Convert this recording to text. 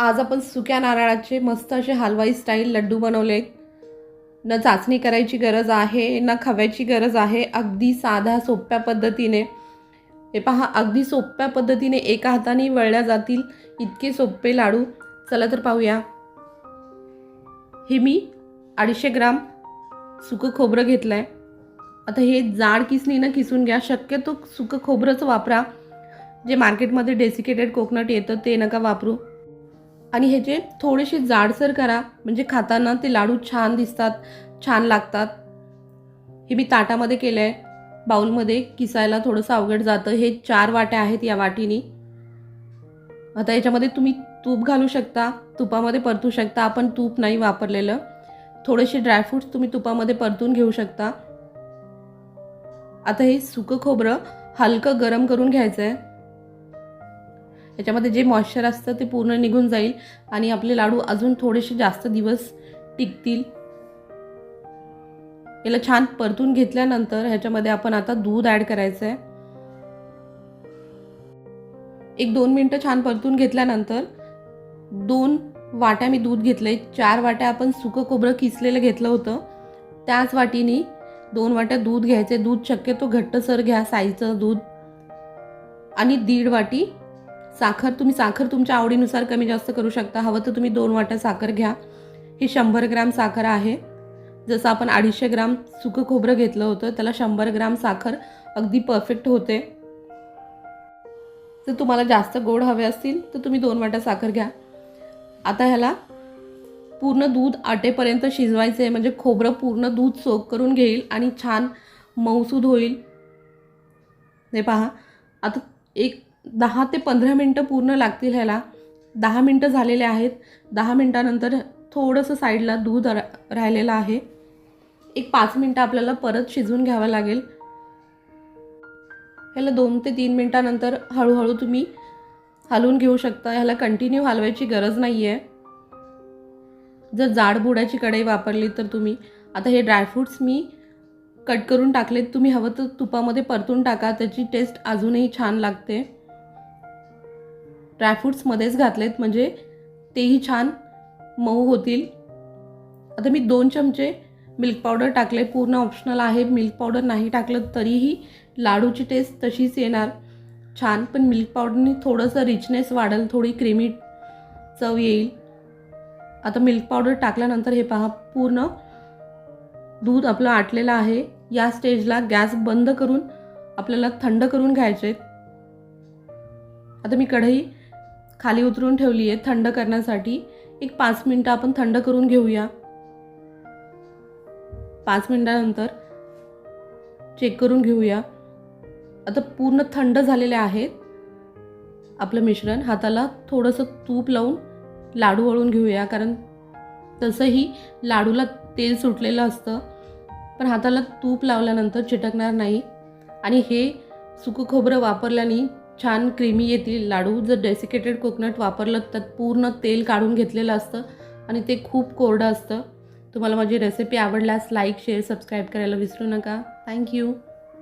आज आपण सुक्या नारळाचे मस्त असे हलवाई स्टाईल लड्डू बनवले न चाचणी करायची गरज आहे ना खव्याची गरज आहे अगदी साध्या सोप्या पद्धतीने. हे पहा अगदी सोप्या पद्धतीने एका हाताने वळल्या जातील इतके सोपे लाडू. चला तर पाहूया. हे मी अडीचशे ग्राम सुकं खोबरं घेतलं आहे आता हे जाड किसणीनं किसून घ्या शक्यतो सुकं खोबरंच वापरा. जे मार्केटमध्ये डेसिकेटेड कोकोनट येतं ते नका वापरू. आणि ह्याचे थोडेसे जाडसर करा म्हणजे खाताना ते लाडू छान दिसतात छान लागतात. हे मी ताटामध्ये केलं आहे बाऊलमध्ये किसायला थोडंसं अवघड जातं. हे चार वाट्या आहेत या वाटीनी. आता याच्यामध्ये तुम्ही तूप घालू शकता तुपामध्ये परतू शकता. आपण तूप नाही वापरलेलं. थोडेसे ड्रायफ्रूट्स तुम्ही तुपामध्ये परतून घेऊ शकता. आता हे सुकं खोबरं हलकं गरम करून घ्यायचं आहे त्याच्यामध्ये जे मॉइश्चर असतं ते पूर्ण निघून जाईल आणि आपले लाडू अजून थोडेसे जास्त दिवस टिकतील. याला छान परतून घेतल्यानंतर ह्याच्यामध्ये आपण आता दूध ॲड करायचं आहे एक दोन मिनटं छान परतून घेतल्यानंतर दोन वाट्या मी दूध घेतलंय. चार वाट्या आपण सुकं खोबरं किसलेलं घेतलं होतं. त्याच वाटीने दोन वाट्या दूध घ्यायचे दूध शक्यतो घट्टसर घ्या साईचं दूध. आणि दीड वाटी साखर तुम्ही साखर तुमच्या आवडीनुसार कमी जास्त करू शकता. हवं तर तुम्ही दोन वाट्या साखर घ्या. ही शंभर ग्राम साखर आहे. जसं आपण अडीचशे ग्राम सुकं खोबरं घेतलं होतं त्याला शंभर ग्राम साखर अगदी परफेक्ट होते. जर तुम्हाला जास्त गोड हवे असतील तर तुम्ही दोन वाट्या साखर घ्या. आता ह्याला पूर्ण दूध आटेपर्यंत शिजवायचं आहे. म्हणजे खोबरं पूर्ण दूध सोक करून घेईल आणि छान मऊसूद होईल. हे पहा. आता एक दहा ते पंधरा मिनटं पूर्ण लागतील ह्याला. दहा मिनटं झालेले आहेत. दहा मिनटानंतर थोडंसं साईडला दूध रा राहिलेलं आहे. एक पाच मिनटं आपल्याला परत शिजवून घ्यावं लागेल. ह्याला दोन ते तीन मिनटानंतर हळूहळू तुम्ही हलवून घेऊ शकता. ह्याला कंटिन्यू हलवायची गरज नाही आहे जर जाड बुडाची कढई वापरली तर तुम्ही आता हे ड्रायफ्रूट्स मी कट करून टाकलेत. तुम्ही हवं तर तुपामध्ये परतून टाका. त्याची टेस्ट अजूनही छान लागते. ड्रायफ्रूट्समध्येच घातलेत म्हणजे तेही छान मऊ होतील. आता मी दोन चमचे मिल्क पावडर टाकले पूर्ण ऑप्शनल आहे. मिल्क पावडर नाही टाकलं तरीही लाडूची टेस्ट तशीच येणार. छान पण मिल्क पावडरनी थोडंसं रिचनेस वाढेल थोडी क्रीमी चव येईल. आता मिल्क पावडर टाकल्यानंतर हे पहा पूर्ण दूध आपलं आटलेलं आहे. या स्टेजला गॅस बंद करून आपल्याला थंड करून घ्यायचे आता मी कढई खाली उतरून ठेवली आहे थंड करण्यासाठी. एक पाच मिनटं आपण थंड करून घेऊया. पाच मिनटानंतर चेक करून घेऊया. आता पूर्ण थंड झालेले आहेत. आपलं मिश्रण हाताला थोडंसं तूप लावून लाडू वळून घेऊया. कारण तसंही लाडूला तेल सुटलेलं असतं. पण हाताला तूप लावल्यानंतर चिटकणार नाही. आणि हे सुकं खोबरं वापरल्याने छान क्रीमी येतील. लाडू जर डेसिकेटेड कोकोनट वापरलं तर पूर्ण तेल काढून घेतलेलं असतं आणि ते खूप कोरडं असतं. तुम्हाला माझी रेसिपी आवडल्यास लाईक शेअर सबस्क्राईब करायला विसरू नका. थँक्यू